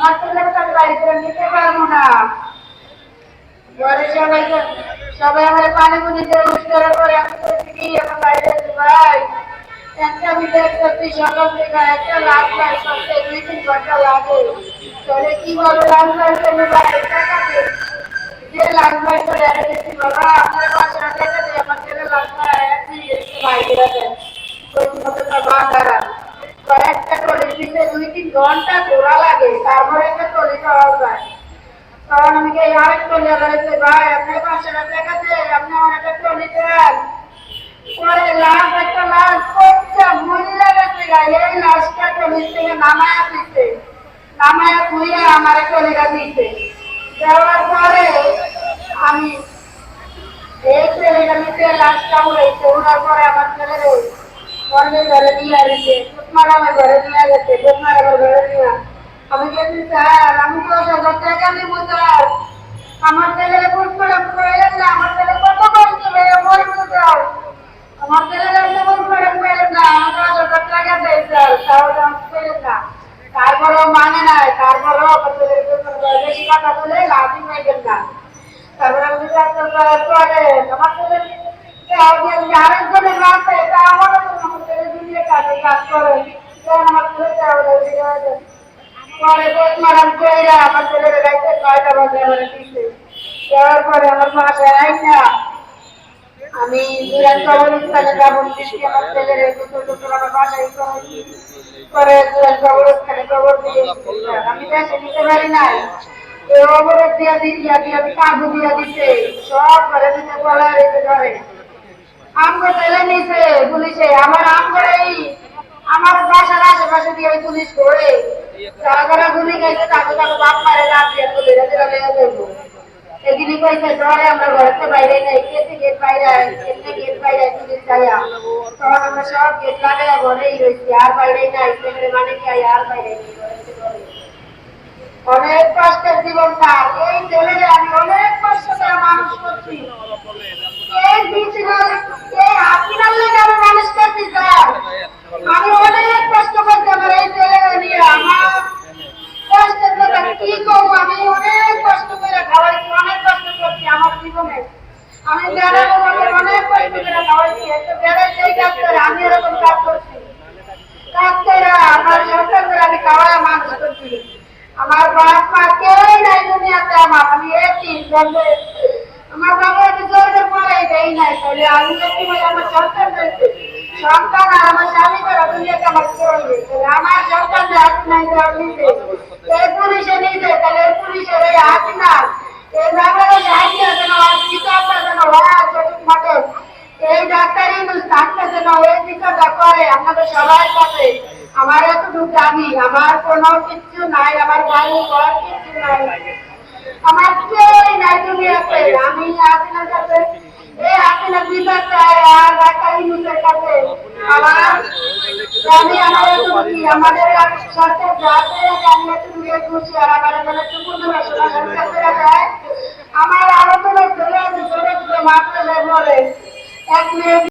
আমার ছেলেকে আমি বাড়িতে নিতে পারব না। ঘরে সবাই সবাই আমার পানি পুনিতে উস্কার করে আমি কি এখন বাড়িতে আছি ভাই? একটা মিটার করতে সকাল থেকে একটা লাখ লাখ সপ্তাহে দুই তিন ঘণ্টা লাগে। তাহলে কি বলব লাখ লাখ আমি বাড়িতে টাকা যে লাখ লাখ করে বাবা আমার পাঁচ টাকা তিন ঘণ্টা ঘোরা লাগে, তারপরে একটা টলি পাওয়া যায়। তখন আমাকে আরেক টলি বলেছে ভাই, আপনি পাঁচশো টাকা দিয়ে আপনি আমার একটা টলি পরে লাশ একটা লাশ করছে মহিলা গেছে, এই লাশটা টলির থেকে নামায়া দিতে নামায়া ধুইয়া আমার টলিটা দিতে দেওয়ার পরে আমি এই টলিটা নিতে লাশটা উড়াইছে, উড়ার পরে আমার ছেলে ঘরে নিয়ে আসছে। তোমার আমার ঘরে নিয়ে গেছে তোমার আমার আমি গেছি স্যার, আমি দশ হাজার টাকা দিব স্যার। আমার ছেলের বুঝ করে না আমার ছেলে কত কষ্ট পেয়ে বলব স্যার আমার ছেলের এমনি বুঝ করে না আমার দশ হাজার টাকা দেয় স্যার তাহলে আমি পেলেন না। তারপরেও মানে নাই, তারপরেও আমার বেশি কথা বলে লাভই পাইবেন না। তারপরে আমি করার পরে। আমার ছেলে আরেকজনের রাস্তা এটা আমার কাজে কাজ করে। কারণ আমার ছেলে পরে দোষ মারাম কইরা আমার ছেলের রাইতে ছয়টা বাজে আমার দিচ্ছে দেওয়ার পরে আমার মাসে আইসা আমি দুরান কবর আমি দেশে নিতে পারি নাই। অবরোধ দিয়া দিয়া দিয়া কাবু দিয়া দিতে সব ঘরে দিতে বলা রেখে ধরে আমগো ছেলে নিছে আমার আমগো এই আমার বাসার আশেপাশে পুলিশ করে যারা যারা গুলি তুলে গেট বাইরে তখন আমরা সব ঘরেই রয়েছি মানে অনেক কষ্টের জীবন তার। এই ছেলেরে আমি অনেক কষ্ট করে মানুষ করছি এই হাসিনার লেগে আমি মানুষ করছি স্যার আমি অনেক কষ্ট করছি আমার এই ছেলেরে নিয়ে আমার কষ্টের কথা কি করব? আমার জীবনে। আমার কেউই নাই আমার, আমি নাই সন্তান আমার স্বামী করে আমার কেউ সন্তান এই পুলিশের এই না এই বিচারটা করে আপনাদের সবার কাছে আমার এতটুকু দাবি, আমার কোনো কিছু নাই, আমার বাড়ি ঘর কিছু নাই। আমার কেউই নাই দুনিয়াতে, আমি আপনার কাছে এই আপনার বিচার চাই আর ডাক্তার ইউনুসের কাছে আমার আমি আমার আমাদের সরকার যা আমি এতটুকু খুশি আর আমার সরকার করে দেয়। আমার আলোচনা মাত্রা বলে। এক মেয়ে